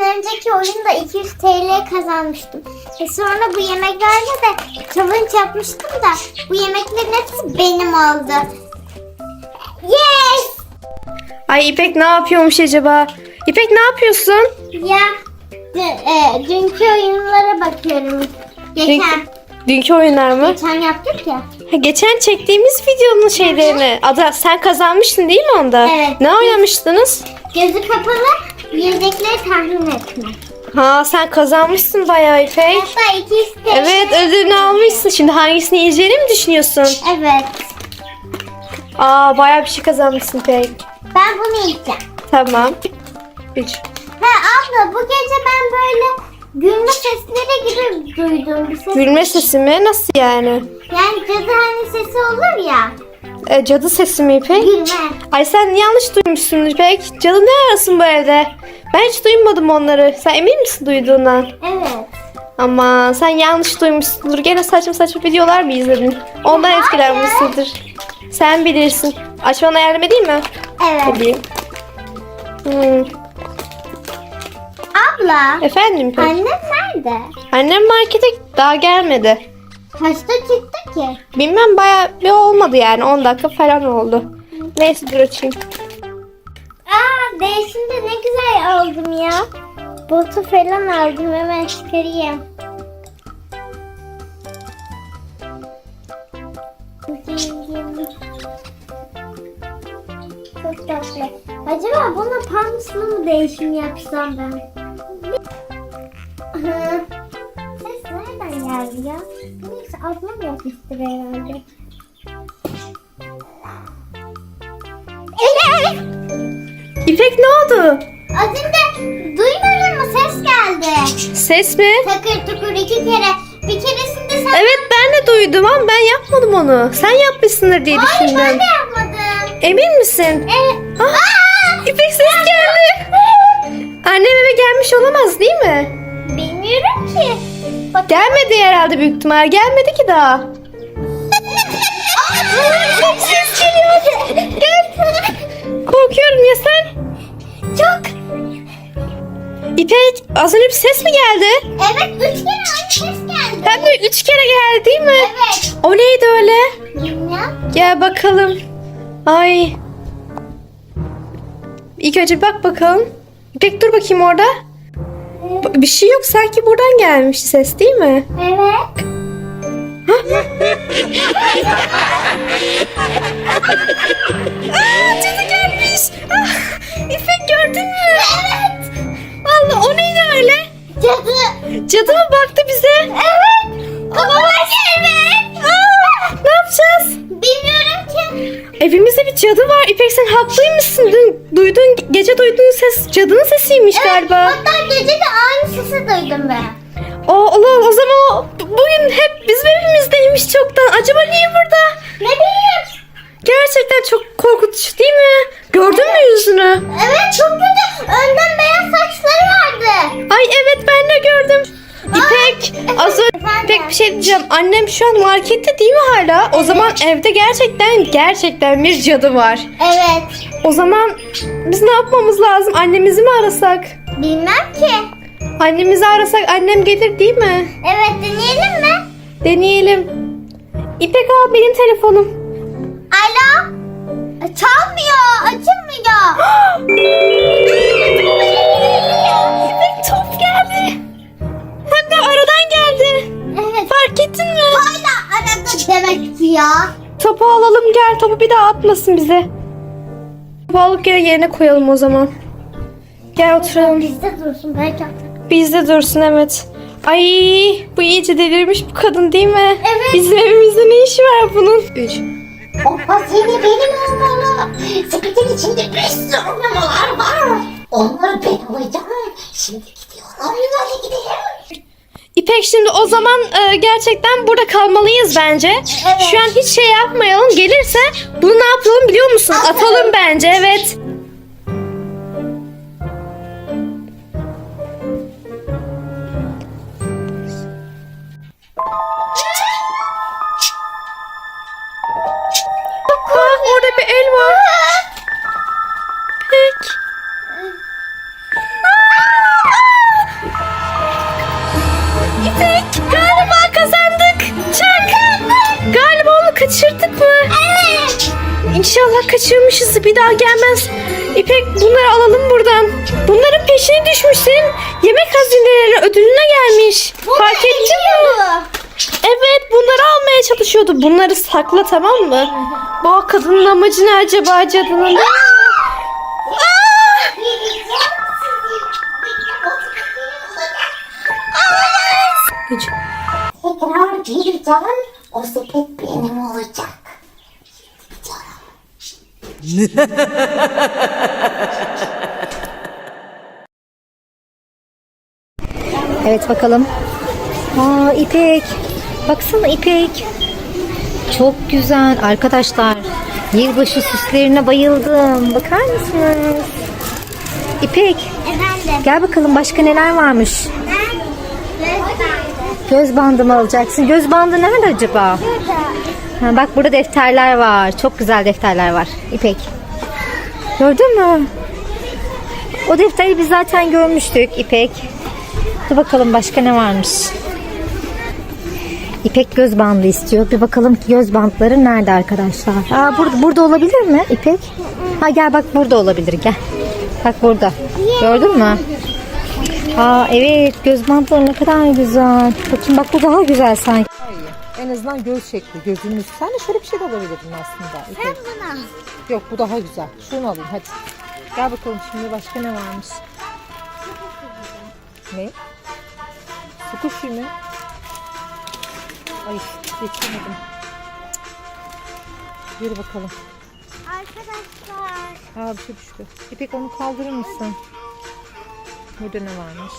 ben önceki oyunda 200 TL kazanmıştım. E sonra bu yemeklerle de challenge yapmıştım da bu yemeklerin hepsi benim oldu. Yes! Ay İpek ne yapıyormuş acaba? İpek ne yapıyorsun? Ya dün- e, dünkü oyunlara bakıyorum. Geçen, Dün- dünkü oyunlar mı? geçen yaptık ya. Ha, geçen çektiğimiz videonun şeylerini. Ada sen kazanmıştın değil mi onda? Evet. Ne oynamıştınız? Gözü kapalı yiyecekleri tahmin etme. Ha sen kazanmışsın bayağı İpek. Hatta 200 TL. Evet ödülünü almışsın. Şimdi hangisini yiyeceğini mi düşünüyorsun? Evet. Aa bayağı bir şey kazanmışsın İpek. Ben bunu yiyeceğim. Tamam. Üç. Ha abla bu gece ben böyle gülme sesleri gibi duydum bir ses. Gülme sesi mi? Nasıl yani? Yani cadı hani sesi olur ya. E, cadı sesi mi İpek? Ay sen yanlış duymuşsun İpek. Cadı ne arasın bu evde? Ben hiç duymadım onları. Sen emin misin duyduğundan? Evet. Ama sen yanlış duymuşsundur. Gene saçma saçma videolar mı izledin? Ondan Hayır. etkilenmişsindir. Sen bilirsin. Açmana yardım edeyim mi? Evet. Edeyim. Hmm. Abla. Efendim İpek? Annem nerede? Annem markete daha gelmedi. Kaçta çıktı ki? Bilmem bayağı bir olmadı yani. 10 dakika falan oldu. Neyse dur açayım. Aa değişimde ne güzel aldım ya. Botu falan aldım hemen çıkarayım. Çok tatlı. Acaba buna pampisli mı değişim yapsam ben? Ses nereden geldi ya? Ablam yapmıştır herhalde. Elif! İpek ne oldu? Az önce duymadın mı? Ses geldi. Ses mi? Takır tukur iki kere. Bir keresinde sen... Evet ben de duydum ama ben yapmadım onu. Sen yapmışsındır diye Hayır düşündüm. ben de yapmadım. Emin misin? Evet. Ah, İpek ses geldi. Annem eve gelmiş olamaz değil mi? Bilmiyorum ki. Bak. Gelmedi herhalde büyük ihtimal. Gelmedi ki daha. Çok ses geliyor. Gel. Korkuyorum ya sen. Çok. İpek az önce bir ses mi geldi? Evet üç kere aynı ses geldi. Hem de üç kere geldi değil mi? Evet. O neydi öyle? Bilmiyorum. Gel bakalım. Ay. İlk önce bak bakalım. İpek dur bakayım orada. Bir şey yok sanki buradan gelmiş ses değil mi? Evet. Aa cadı gelmiş. Ah, İpek gördün mü? Evet. Vallahi o neydi öyle? Cadı. Cadı mı baktı bize? Evet. Olamaz. Evimizde bir cadı var. İpek sen haklıymışsın. Dün duydun, gece duyduğun ses cadının sesiymiş galiba. Hatta gece de aynı sesi duydum ben. O, Allah, o zaman o bugün hep bizim evimizdeymiş çoktan. Acaba niye burada? Ne bileyim. Gerçekten çok korkutucu değil mi? Gördün mü yüzünü? Evet çok kötü. Önden beyaz saçları vardı. Ay evet ben de gördüm. İpek az önce? İpek bir şey diyeceğim. Annem şu an markette değil mi hala? O zaman evde gerçekten gerçekten bir cadı var. Evet. O zaman biz ne yapmamız lazım? Annemizi mi arasak? Bilmem ki. Annemizi arasak annem gelir değil mi? Evet deneyelim mi? Deneyelim. İpek al benim telefonum. Alo? Çalmıyor, Topu bir daha atmasın bize. Alıp gene yerine koyalım o zaman. Gel oturalım. Bizde dursun belki atlar. Bizde dursun evet. Ay bu iyice delirmiş bu kadın değil mi? Evet. Bizim evimizde ne işi var bunun? Üç. O hazine benim olmalı. Sepetin içinde bir sürü var. Onları ben alacağım. Şimdi gidiyorlar. Hadi gidelim. İpek şimdi o zaman e, gerçekten burada kalmalıyız bence. Şu an hiç şey yapmayalım. Gelirse bunu ne yapalım biliyor musun? Atalım bence evet. İnşallah kaçırmışız bir daha gelmez. İpek bunları alalım buradan. Bunların peşine düşmüşsün. Yemek hazineleri ödülüne gelmiş. Fark ettin mi? Evet bunları almaya çalışıyordu. Bunları sakla tamam mı? Bu kadının amacı ne acaba cadının? Tekrar gireceğim. O sepet benim olacak. Evet bakalım. Aa İpek. Baksana İpek. Çok güzel arkadaşlar. Yılbaşı süslerine bayıldım. Bakar mısınız? İpek Efendim. gel bakalım başka neler varmış. Göz bandı mı alacaksın? Göz bandı nerede acaba? Ha, bak burada defterler var. Çok güzel defterler var. İpek. Gördün mü? O defteri biz zaten görmüştük İpek. Dur bakalım başka ne varmış. İpek göz bandı istiyor. Bir bakalım göz bantları nerede arkadaşlar? Aa burada burada olabilir mi İpek? Ha gel bak burada olabilir gel. Bak burada. Gördün mü? Aa evet göz bantları ne kadar güzel. Bakayım bak bu daha güzel sanki. En azından göz şekli, gözünüz. Sen de şöyle bir şey de alabilirdin aslında. İpek. Yok bu daha güzel. Şunu alayım hadi. Gel bakalım şimdi başka ne varmış? Ne? Sukuşi mi? Ay geçemedim. Yürü bakalım. Arkadaşlar. Aa bir şey düştü. İpek onu kaldırır mısın? Burada ne varmış?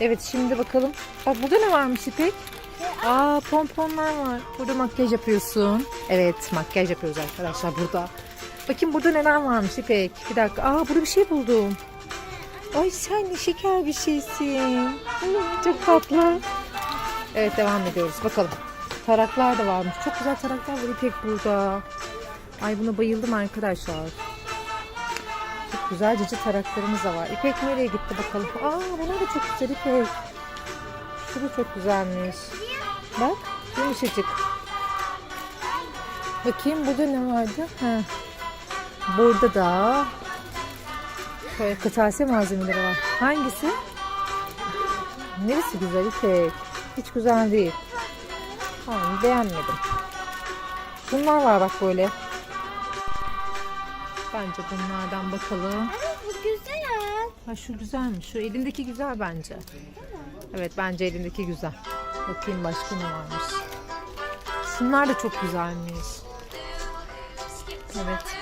Evet şimdi bakalım. Bak burada ne varmış İpek? Aa pomponlar var. Burada makyaj yapıyorsun. Evet makyaj yapıyoruz arkadaşlar burada. Bakayım burada neler varmış İpek. Bir dakika. Aa burada bir şey buldum. Ay sen ne şeker bir şeysin. Çok tatlı. Evet devam ediyoruz. Bakalım. Taraklar da varmış. Çok güzel taraklar var İpek burada. Ay buna bayıldım arkadaşlar. Güzel cici taraklarımız da var. İpek nereye gitti bakalım. Aa bunlar da çok güzel İpek. Şu da çok güzelmiş. Bak yumuşacık. Bakayım burada ne vardı? Ha. Burada da şöyle kırtasiye malzemeleri var. Hangisi? Neresi güzel İpek? Hiç güzel değil. Tamam beğenmedim. Bunlar var bak böyle. Bence bunlardan bakalım. Bu güzel. Ha şu güzelmiş. Şu elindeki güzel bence. Evet bence elindeki güzel. Bakayım başka ne varmış. Şunlar da çok güzelmiş. Evet.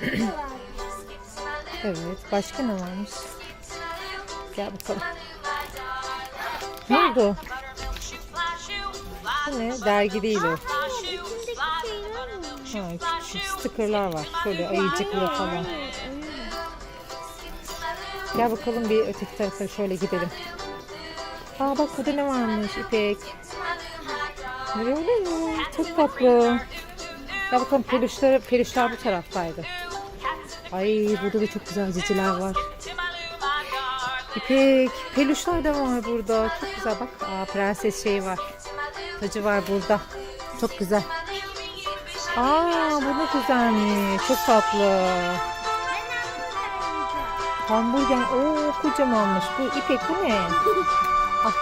evet. Başka ne varmış? Gel bakalım. Ne oldu? Bu ne? Dergi değil o. Ha, küçük stickerlar var. Şöyle ayıcıklı falan. Gel bakalım bir öteki tarafa şöyle gidelim. Aa bak burada ne varmış İpek. Öyle mi? Çok tatlı. Gel bakalım peluşlar, peluşlar bu taraftaydı. Ay burada da çok güzel ciciler var. İpek peluşlar da var burada. Çok güzel bak. Aa prenses şeyi var. Tacı var burada. Çok güzel. Aa bu ne güzelmiş. Çok tatlı. Hamburger. Oo kocamanmış. Bu İpek bu ne? Ah.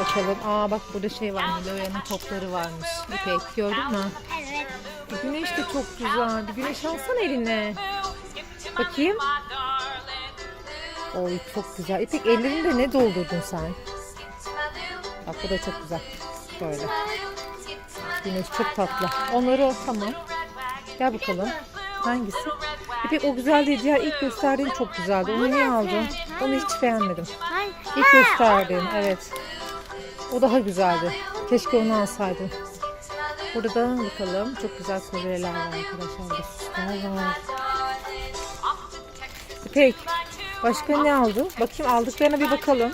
Bakalım. Aa bak burada şey var. Niloya'nın topları varmış. İpek gördün mü? Evet. Güneş de çok güzel. Bir güneş alsana eline. Bakayım. Oy çok güzel. İpek ellerinde ne doldurdun sen? Bak bu da çok güzel. Böyle. Güneş çok tatlı. Onları o tamam. Gel bakalım. Hangisi? İpek o güzel değil. Diğer ilk gösterdiğin çok güzeldi. Onu niye aldın? Onu hiç beğenmedim. İlk gösterdiğin evet. O daha güzeldi. Keşke onu alsaydın. Burada da bakalım. Çok güzel kolyeler var arkadaşlar. Süsler var. İpek. Başka ne aldı? Bakayım aldıklarına bir bakalım.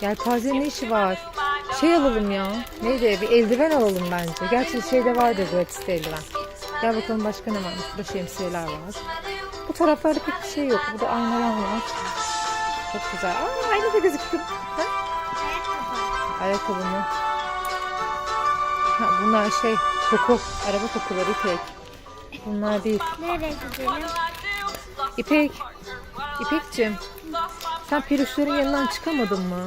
Yelpaze ne işi var? Şey alalım ya. Neydi? Bir eldiven alalım bence. Gerçi şeyde vardı gratis eldiven. Gel bakalım başka ne varmış. Burada şemsiyeler var. Bu taraflarda pek bir şey yok. Burada aynalar var. Çok güzel. Aa, aynı da gözüktüm. Ha? Ayakkabı mı? Ha, bunlar şey koku. Araba kokuları İpek. Bunlar değil. Nereye gidelim? İpek. İpek'cim. Sen peruşların yanından çıkamadın mı?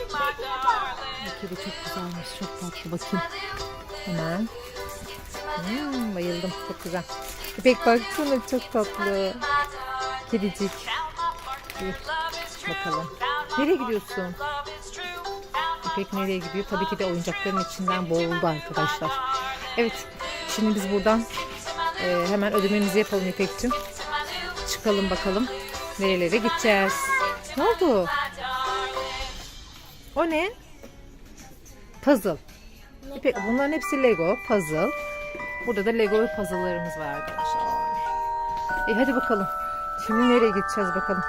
Bu kedi çok güzelmiş. Çok tatlı. Bakayım. Hemen. Hmm, bayıldım. Çok güzel. İpek baksana çok tatlı. Kedicik. Bir bakalım. Nereye gidiyorsun? İpek nereye gidiyor? Tabii ki de oyuncakların içinden boğuldu arkadaşlar. Evet. Şimdi biz buradan e, hemen ödememizi yapalım İpek'cim. Çıkalım bakalım. Nerelere gideceğiz? Ne oldu? O ne? Puzzle. İpek, bunların hepsi Lego, puzzle. Burada da Lego ve puzzle'larımız var arkadaşlar. E hadi bakalım. Şimdi nereye gideceğiz bakalım.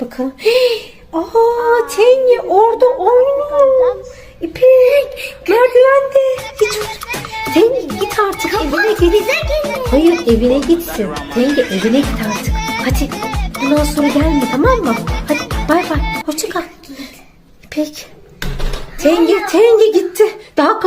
Bakalım. Aa Tengi orada oynuyor. İpek merdivende. Hiç... Tengi git artık evine git. Hayır evine gitsin. Tengi evine git artık. Hadi bundan sonra gelme tamam mı? Hadi bay bay. Hoşça kal. İpek. Tengi Tengi gitti. Daha kapı